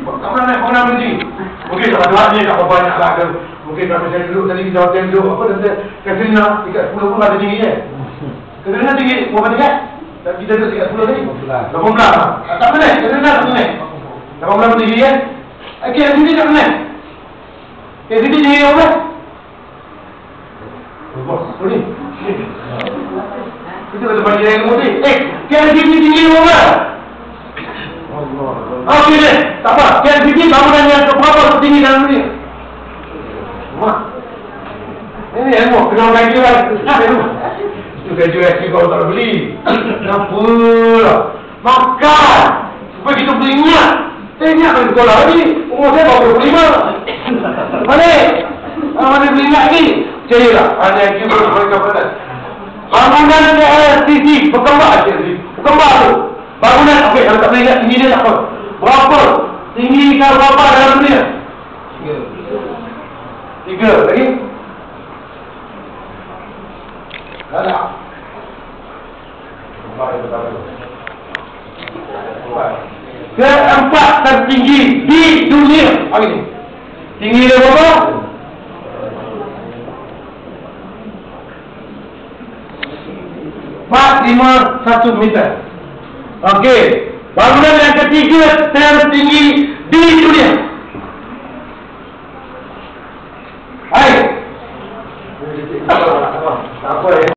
Tak pernah naik bangunan berhenti. Mungkin tak ada ni tak banyak lah ke. Mungkin kalau saya duduk tadi kita hotel duduk apa kata Katrina tingkat 10 pun ada tinggi kan. Katrina tinggi berapa tingkat? Dan kita duduk tingkat 10 tadi. 18. 18 lah. Tak pernah naik. Katrina tak pernah naik. 18 pun tinggi kan. Okey, sini tak pernah naik. Sini tinggi? Bos, ni. Kita kata bagi yang mesti. Eh, KLCC tinggi berapa? Okey deh, tak apa. KLCC bangunan yang berapa tinggi dalam dunia? Wah. Ini yang kena gaji lah. Itu gaji lagi kalau tak beli. Kenapa lah? Makan. Supaya kita beli minyak. Eh, minyak kan sekolah lagi. Umur saya baru 25. Balik. Ah, mana beli minyak ni? Cairlah. Hanya yang kita mereka pada. Bangunan KLCC. Berkembang KLCC. Berkembang tu. Bangunan. Okey, kalau tak boleh ingat tinggi dia tak apa. Berapa? Tinggi kan berapa dalam dunia? Tiga. Tiga. Lagi? Ada. Keempat tertinggi di dunia. Ini? Tinggi dia berapa? Empat lima satu meter. Okey. Bangunan yang ketiga tertinggi di dunia.